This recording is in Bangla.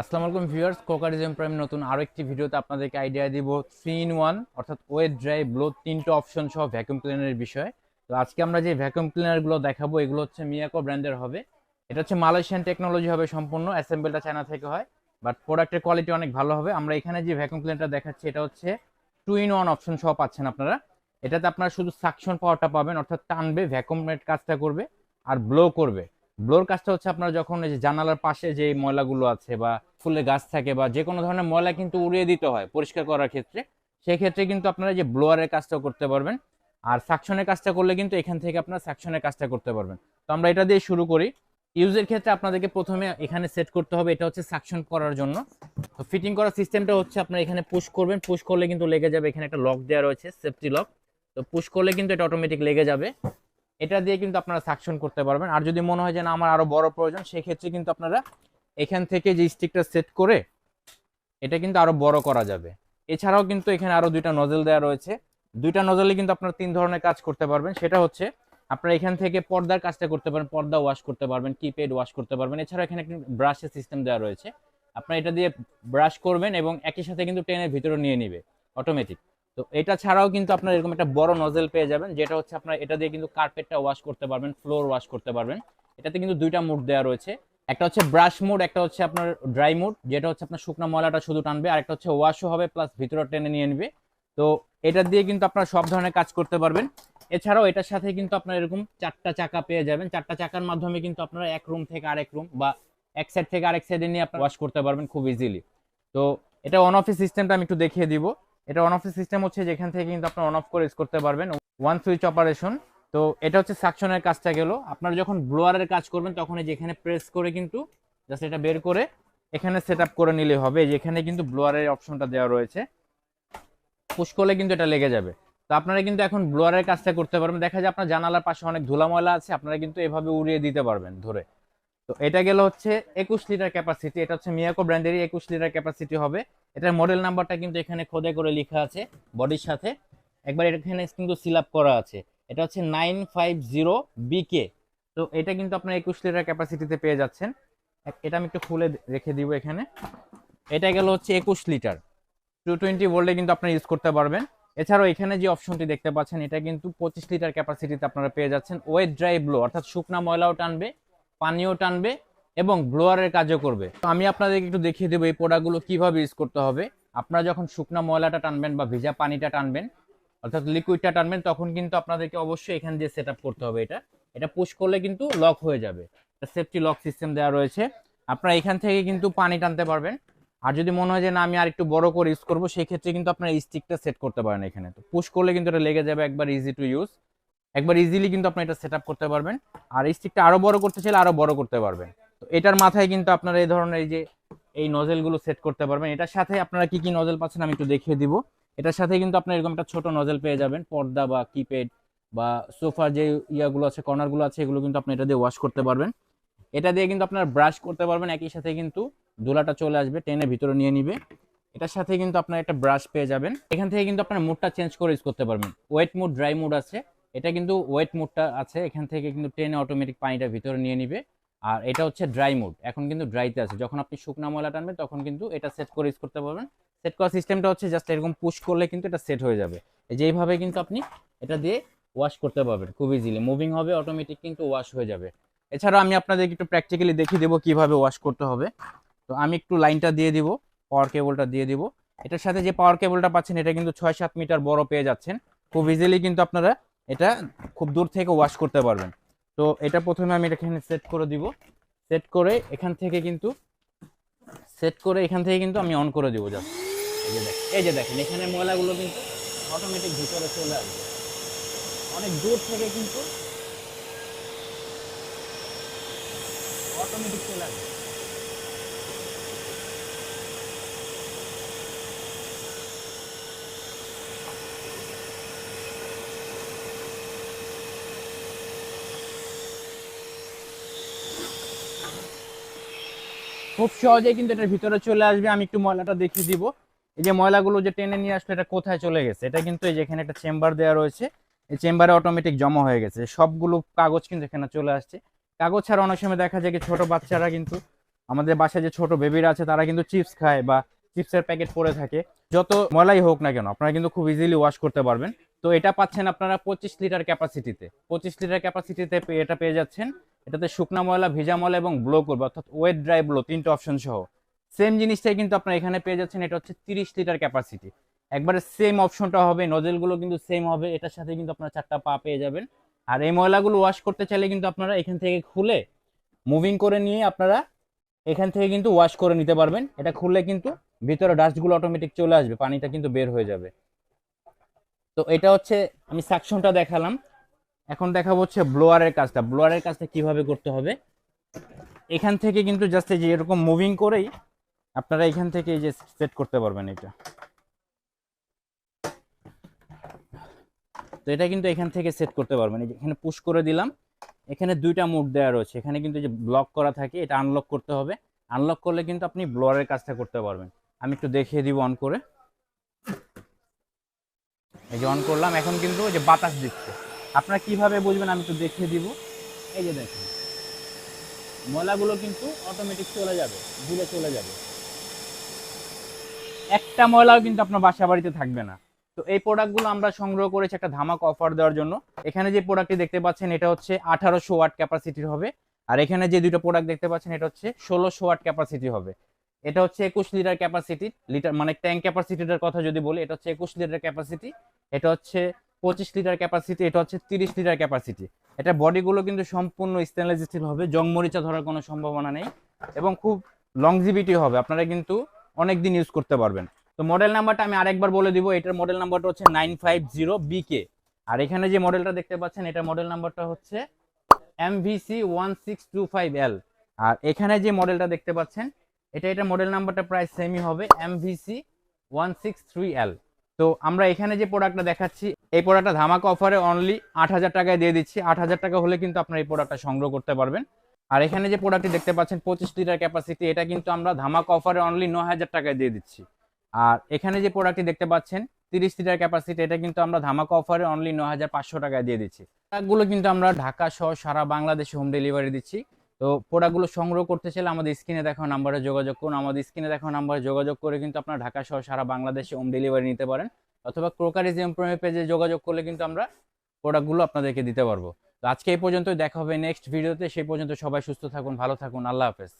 আসসালামু আলাইকুম ভিউয়ার্স, কোকারিজম প্রাইম নতুন আরও একটি ভিডিওতে আপনাদেরকে আইডিয়া দিব থ্রি ইন ওয়ান অর্থাৎ ওয়েট ড্রাই ব্লো তিনটে অপশন সহ ভ্যাকুয়াম ক্লিনারের বিষয়ে। তো আজকে আমরা যে ভ্যাকুয়াম ক্লিনারগুলো দেখাবো, এগুলো হচ্ছে মিয়াকো ব্র্যান্ডের হবে। এটা হচ্ছে মালয়েশিয়ান টেকনোলজি হবে সম্পূর্ণ অ্যাসেম্বলটা চায়না থেকে হয় বাট প্রোডাক্টের কোয়ালিটি অনেক ভালো হবে। আমরা এখানে যে ভ্যাকুয়াম ক্লিনারটা দেখাচ্ছি, এটা হচ্ছে টু ইন ওয়ান অপশন সহ পাচ্ছেন আপনারা। এটাতে আপনারা শুধু সাকশন পাওয়ারটা পাবেন, অর্থাৎ টানবে ভ্যাকুয়ামের কাজটা করবে, আর ব্লো করবে। ব্লোর কাজটা হচ্ছে আপনারা যখন এই যে জানালার পাশে যে ময়লাগুলো আছে বা ফুলের গাছ থাকে বা যে কোনো ধরনের ময়লা কিন্তু উড়িয়ে দিতে হয় পরিষ্কার করার ক্ষেত্রে সেই ক্ষেত্রে কিন্তু আপনারা যে ব্লোয়ারের কাজটা করতে পারবেন। আর সাকশনের কাজটা করলে কিন্তু এখান থেকে আপনারা সাকশনের কাজটা করতে পারবেন। তো আমরা এটা দিয়ে শুরু করি। ইউজের ক্ষেত্রে আপনাদেরকে প্রথমে এখানে সেট করতে হবে, এটা হচ্ছে সাকশন করার জন্য। তো ফিটিং করার সিস্টেমটা হচ্ছে আপনারা এখানে পুশ করবেন। পুশ করলে কিন্তু লেগে যাবে, এখানে একটা লক দেওয়া রয়েছে সেফটি লক তো পুশ করলে কিন্তু এটা অটোমেটিক লেগে যাবে। এটা দিয়ে কিন্তু আপনারা সাকশন করতে পারবেন। আর যদি মনে হয় যে না, আমার আরও বড় প্রয়োজন, সেক্ষেত্রে কিন্তু আপনারা এখান থেকে যে স্টিকটা সেট করে, এটা কিন্তু আরও বড় করা যাবে। এছাড়াও কিন্তু এখানে আরও দুইটা নজেল দেওয়া রয়েছে। দুইটা নজলে কিন্তু আপনারা তিন ধরনের কাজ করতে পারবেন। সেটা হচ্ছে, আপনারা এখান থেকে পর্দার কাজটা করতে পারেন পর্দা ওয়াশ করতে পারবেন কিপ্যাড ওয়াশ করতে পারবেন। এছাড়া এখানে একটি ব্রাশের সিস্টেম দেওয়া রয়েছে। আপনারা এটা দিয়ে ব্রাশ করবেন এবং একই সাথে কিন্তু টেনের ভিতরে নিয়ে নিবে অটোমেটিক তো এটা ছাড়াও কিন্তু আপনার এরকম একটা বড় নজেল পেয়ে যাবেন, যেটা হচ্ছে আপনার এটা দিয়ে কিন্তু কার্পেটটা ওয়াশ করতে পারবেন ফ্লোর ওয়াশ করতে পারবেন। এটাতে কিন্তু দুইটা মুড দেওয়া রয়েছে। একটা হচ্ছে ব্রাশ মুড একটা হচ্ছে আপনার ড্রাই মুড যেটা হচ্ছে আপনার শুকনো ময়লাটা শুধু টানবে আর একটা হচ্ছে ওয়াশও হবে প্লাস ভিতরে টেনে নিয়ে নেবে। তো এটা দিয়ে কিন্তু আপনার সব ধরনের কাজ করতে পারবেন। এছাড়াও এটার সাথে কিন্তু আপনার এরকম চারটা চাকা পেয়ে যাবেন। চারটা চাকার মাধ্যমে কিন্তু আপনারা এক রুম থেকে আরেক রুম বা এক সাইড থেকে আরেক সাইডে নিয়ে আপনার ওয়াশ করতে পারবেন খুব ইজিলি তো এটা অন অফিস সিস্টেমটা আমি একটু দেখিয়ে দিব। এটা অন অফ সিস্টেম হচ্ছে যেখান থেকে কিন্তু আপনার অন অফ করে ইউজ করতে পারবেন। ওয়ান সুইচ অপারেশন তো এটা হচ্ছে সাকশনের কাজটা গেল। আপনারা যখন ব্লোয়ারের কাজ করবেন, তখন যেখানে প্রেস করে কিন্তু জাস্ট এটা বের করে এখানে সেট করে নিলে হবে। যেখানে কিন্তু ব্লোয়ারের অপশনটা দেওয়া রয়েছে পুশ করলে কিন্তু এটা লেগে যাবে। তো আপনারা কিন্তু এখন ব্লোয়ারের কাজটা করতে পারবেন। দেখা যায় আপনার জানালার পাশে অনেক ধুলা ময়লা আছে, আপনারা কিন্তু এভাবে উড়িয়ে দিতে পারবেন ধরে। তো এটা গেল হচ্ছে একুশ লিটার ক্যাপাসিটি এটা হচ্ছে মিয়াকো ব্র্যান্ডেরই একুশ লিটার ক্যাপাসিটি হবে। এটার মডেল নাম্বারটা কিন্তু এখানে খোদাই করে লেখা আছে বডির সাথে। একবার এখানে কিন্তু সিল করা আছে। এটা হচ্ছে নাইন ফাইভ জিরো বিকে তো এটা কিন্তু আপনার একুশ লিটার ক্যাপাসিটিতে পেয়ে যাচ্ছেন। এটা আমি একটু খুলে রেখে দিব এখানে। এটা গেল হচ্ছে একুশ লিটার। টু টোয়েন্টি ভোল্টে কিন্তু আপনারা ইউজ করতে পারবেন। এছাড়াও এখানে যে অপশনটি দেখতে পাচ্ছেন, এটা কিন্তু পঁচিশ লিটার ক্যাপাসিটিতে আপনারা পেয়ে যাচ্ছেন। ওয়েট ড্রাই ব্লো অর্থাৎ শুকনা ময়লাও টানবে, পানিও টানবে এবং ব্লোয়ারের কাজও করবে। তো আমি আপনাদেরকে একটু দেখিয়ে দেবো এই প্রোডাক্টগুলো কীভাবে ইউজ করতে হবে। আপনারা যখন শুকনা ময়লাটা টানবেন বা ভিজা পানিটা টানবেন, অর্থাৎ লিকুইডটা টানবেন, তখন কিন্তু আপনাদেরকে অবশ্যই এখান দিয়ে সেট করতে হবে এটা। এটা পুশ করলে কিন্তু লক হয়ে যাবে। সেফটি লক সিস্টেম দেওয়া রয়েছে। আপনারা এখান থেকে কিন্তু পানি টানতে পারবেন। আর যদি মনে হয় যে না, আমি আর একটু বড় করে ইউজ করব সেই ক্ষেত্রে কিন্তু আপনার স্টিকটা সেট করতে পারেন এখানে। তো পুশ করলে কিন্তু এটা লেগে যাবে, একবার ইজি টু ইউজ একবার ইজিলি কিন্তু আপনি এটা সেট করতে পারবেন। আর স্টিকটা আরও বড় করতে চাইলে আরও বড় করতে পারবেন। তো এটার মাথায় কিন্তু আপনারা এই ধরনের এই যে, এই নজেলগুলো সেট করতে পারবেন। এটার সাথে আপনারা কি কি নজেল পাচ্ছেন আমি একটু দেখিয়ে দিব। এটার সাথে কিন্তু আপনার এরকম একটা ছোট নজেল পেয়ে যাবেন। পর্দা বা কিপ্যাড বা সোফার যে ইয়াগুলো আছে কর্নারগুলো আছে, এগুলো কিন্তু আপনি এটা দিয়ে ওয়াশ করতে পারবেন। এটা দিয়ে কিন্তু আপনার ব্রাশ করতে পারবেন। একই সাথে কিন্তু ধুলাটা চলে আসবে, টেনে ভিতরে নিয়ে নিবে। এটার সাথে কিন্তু আপনার একটা ব্রাশ পেয়ে যাবেন। এখান থেকে কিন্তু আপনার মুডটা চেঞ্জ করে ইউজ করতে পারবেন। ওয়েট মুড ড্রাই মুড আছে। এটা কিন্তু ওয়েট মুডটা আছে। এখান থেকে কিন্তু টেনে অটোমেটিক পানিটা ভিতরে নিয়ে নিবে। আর এটা হচ্ছে ড্রাই মুড এখন কিন্তু ড্রাইতে আছে। যখন আপনি শুকনা ময়লা টানবেন, তখন কিন্তু এটা সেট করে ইউজ করতে পারবেন। সেট করার সিস্টেমটা হচ্ছে জাস্ট এরকম পুশ করলে কিন্তু এটা সেট হয়ে যাবে। যেইভাবে কিন্তু আপনি এটা দিয়ে ওয়াশ করতে পারবেন খুব ইজিলি মুভিং হবে অটোমেটিক কিন্তু ওয়াশ হয়ে যাবে। এছাড়াও আমি আপনাদেরকে একটু প্র্যাকটিক্যালি দেখিয়ে দেবো কীভাবে ওয়াশ করতে হবে। তো আমি একটু লাইনটা দিয়ে দিব পাওয়ার কেবলটা দিয়ে দিব। এটার সাথে যে পাওয়ার কেবলটা পাচ্ছেন, এটা কিন্তু ছয় সাত মিটার বড় পেয়ে যাচ্ছেন। খুব ইজিলি কিন্তু আপনারা এটা খুব দূর থেকে ওয়াশ করতে পারবেন। তো এটা প্রথমে আমি এখানে সেট করে দিব। সেট করে এখান থেকে কিন্তু সেট করে এখান থেকে কিন্তু আমি অন করে দিব জাস্ট এই যে দেখেন, এই যে দেখেন, এখানে ময়লাগুলো কিন্তু অটোমেটিক ভিতরে চলে আসবে। অনেক দূর থেকে কিন্তু অটোমেটিক চলে আসবে। খুব সহজেই কিন্তু এটার ভিতরে চলে আসবে। আমি একটু ময়লাটা দেখিয়ে দিব। এই যে ময়লাগুলো যে টেনে নিয়ে আসলো, এটা কোথায় চলে গেছে? এটা কিন্তু এই যে এখানে একটা চেম্বার দেওয়া রয়েছে। এই চেম্বারে অটোমেটিক জমা হয়ে গেছে। সবগুলো কাগজ কিন্তু এখানে চলে আসছে। কাগজ ছাড়া অনেক সময় দেখা যায় কি, ছোট বাচ্চারা কিন্তু, আমাদের বাসায় যে ছোট বেবিরা আছে, তারা কিন্তু চিপস খায় বা চিপসের প্যাকেট পরে থাকে। যত ময়লাই হোক না কেন, আপনারা কিন্তু খুব ইজিলি ওয়াশ করতে পারবেন। তো এটা পাচ্ছেন আপনারা পঁচিশ লিটার ক্যাপাসিটিতে পঁচিশ লিটার ক্যাপাসিটিতে এটা পেয়ে যাচ্ছেন। এটাতে শুকনা ময়লা, ভেজা ময়লা এবং ব্লো করবে, অর্থাৎ ওয়েট ড্রাই ব্লো তিনটে অপশন সহ। সেম জিনিসটাই কিন্তু আপনারা এখানে পেয়ে যাচ্ছেন, এটা হচ্ছে তিরিশ লিটার ক্যাপাসিটি একবারে সেম অপশনটা হবে নজেলগুলো কিন্তু সেম হবে, এটার সাথে কিন্তু আপনারা চারটা পা পেয়ে যাবেন। আর এই ময়লাগুলো ওয়াশ করতে চাইলে কিন্তু আপনারা এখান থেকে খুলে মুভিং করে নিয়ে আপনারা এখান থেকে কিন্তু ওয়াশ করে নিতে পারবেন। এটা খুললে কিন্তু ভিতরে ডাস্টগুলো অটোমেটিক চলে আসবে, পানিটা কিন্তু বের হয়ে যাবে। তো এটা হচ্ছে, আমি সাকশনটা দেখালাম। এখন দেখাবো হচ্ছে ব্লোয়ারের কাজটা। ব্লোয়ারের কাজটা কীভাবে করতে হবে? এখান থেকে কিন্তু জাস্ট এই যে এরকম মুভিং করেই আপনারা এখান থেকে এই যে সেট করতে পারবেন এটা। তো এটা কিন্তু এখান থেকে সেট করতে পারবেন। এই যে এখানে পুশ করে দিলাম। এখানে দুইটা মোড দেওয়া রয়েছে। এখানে কিন্তু যে ব্লক করা থাকে, এটা আনলক করতে হবে। আনলক করলে কিন্তু আপনি ব্লোয়ারের কাজটা করতে পারবেন। আমি একটু দেখিয়ে দিব অন করে। এই যে অন করলাম। এখন কিন্তু যে বাতাস দিচ্ছে। আপনারা কীভাবে বুঝবেন আমি একটু দেখিয়ে দিব। এই যে দেখেন, ময়লাগুলো কিন্তু অটোমেটিক চলে যাবে দূরে চলে যাবে। একটা ময়লাও কিন্তু আপনার বাসা বাড়িতে থাকবে না। তো এই প্রোডাক্টগুলো আমরা সংগ্রহ করেছি একটা ধামাক অফার দেওয়ার জন্য। এখানে যে প্রোডাক্টটি দেখতে পাচ্ছেন, এটা হচ্ছে আঠারোশো ওয়াট ক্যাপাসিটির হবে। আর এখানে যে দুটো প্রোডাক্ট দেখতে পাচ্ছেন, এটা হচ্ছে ষোলোশো ওয়াট ক্যাপাসিটি হবে। এটা হচ্ছে একুশ লিটার ক্যাপাসিটি লিটার মানে ট্যাঙ্ক ক্যাপাসিটিটার কথা যদি বলি, এটা হচ্ছে একুশ লিটার ক্যাপাসিটি এটা হচ্ছে পঁচিশ লিটার ক্যাপাসিটি এটা হচ্ছে তিরিশ লিটার ক্যাপাসিটি এটা বডিগুলো কিন্তু সম্পূর্ণ স্টেনলেস স্টিল হবে জং মরিচা ধরার কোনো সম্ভাবনা নেই এবং খুব লংজিভিটি হবে, আপনারা কিন্তু অনেক দিন ইউজ করতে পারবেন। তো মডেল নাম্বারটা আমি আরেকবার বলে দিব, এটার মডেল নাম্বারটা হচ্ছে নাইন ফাইভ জিরো বিকে আর এখানে যে মডেলটা দেখতে পাচ্ছেন, এটা মডেল নাম্বারটা হচ্ছে MVC one six two five L আর এখানে যে মডেলটা দেখতে পাচ্ছেন, এটা এটা মডেল নাম্বারটা প্রায় সেমই হবে MVC one six three L তো আমরা এখানে যে প্রোডাক্টটা দেখাচ্ছি এই প্রোডাক্টটা ধামাকা অফারে অনলি আট হাজার টাকায় দিয়ে দিচ্ছি। আট হাজার টাকা হলে কিন্তু আপনার এই প্রোডাক্টটা সংগ্রহ করতে পারবেন। আর এখানে যে প্রোডাক্টটি দেখতে পাচ্ছেন, পঁচিশ লিটার ক্যাপাসিটি এটা কিন্তু আমরা ধামাকা অফারে অনলি ন হাজার টাকায় দিয়ে দিচ্ছি। আর এখানে যে প্রোডাক্টটি দেখতে পাচ্ছেন, তিরিশ লিটার ক্যাপাসিটি এটা কিন্তু আমরা ধামাকা অফারে অনলি ন হাজার পাঁচশো টাকায় দিয়ে দিচ্ছি। প্রোডাক্টগুলো কিন্তু আমরা ঢাকা সহ সারা বাংলাদেশে হোম ডেলিভারি দিচ্ছি। তো প্রোডাক্টগুলো সংগ্রহ করতে চাইলে আমাদের স্ক্রিনে দেখানো নাম্বারে যোগাযোগ করুন। আমাদের স্ক্রিনে দেখানো নাম্বারে যোগাযোগ করে কিন্তু আপনারা ঢাকা সহ সারা বাংলাদেশে হোম ডেলিভারি নিতে পারেন। অথবা ক্রোকারিজ এমপ্রমে পেজে যোগাযোগ করলে কিন্তু আমরা প্রোডাক্টগুলো আপনাদেরকে দিতে পারব। তো আজকে এই পর্যন্তই, দেখা হবে নেক্সট ভিডিওতে। সেই পর্যন্ত সবাই সুস্থ থাকুন, ভালো থাকুন। আল্লাহ হাফেজ।